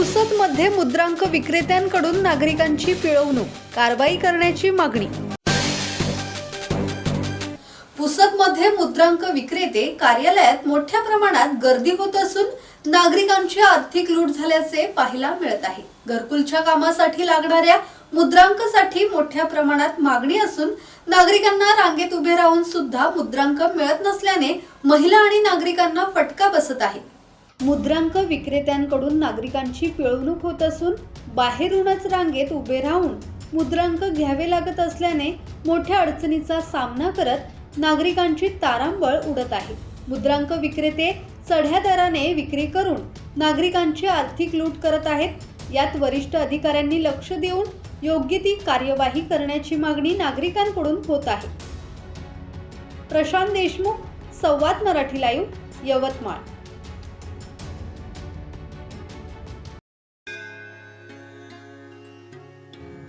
पुसदमध्ये मुद्रांक विक्रेत्यांकडून नागरिकांची पिळवणूक कारवाई करण्याची मागणी. पुसदमध्ये मुद्रांक विक्रेते कार्यालयात मोठ्या प्रमाणात गर्दी होत असून नागरिकांची आर्थिक लूट झाल्याचे पाहायला मिळत आहे. घरकुलच्या कामासाठी लागणाऱ्या मुद्रांकसाठी मोठ्या प्रमाणात मागणी असून नागरिकांना रांगेत उभे राहून सुद्धा मुद्रांक मिळत नसल्याने महिला आणि नागरिकांना फटका बसत आहे. मुद्रांक विक्रेत्यांकडून नागरिकांची पिळवणूक होत असून बाहेरूनच रांगेत उभे राहून मुद्रांक घ्यावे लागत असल्याने मोठ्या अडचणीचा सामना करत नागरिकांची तारांबळ उडत आहे. मुद्रांक विक्रेते चढ्या दराने विक्री करून नागरिकांची आर्थिक लूट करत आहेत. यात वरिष्ठ अधिकाऱ्यांनी लक्ष देऊन योग्य ती कार्यवाही करण्याची मागणी नागरिकांकडून होत आहे. प्रशांत देशमुख संवाद मराठी लाईव्ह यवतमाळ.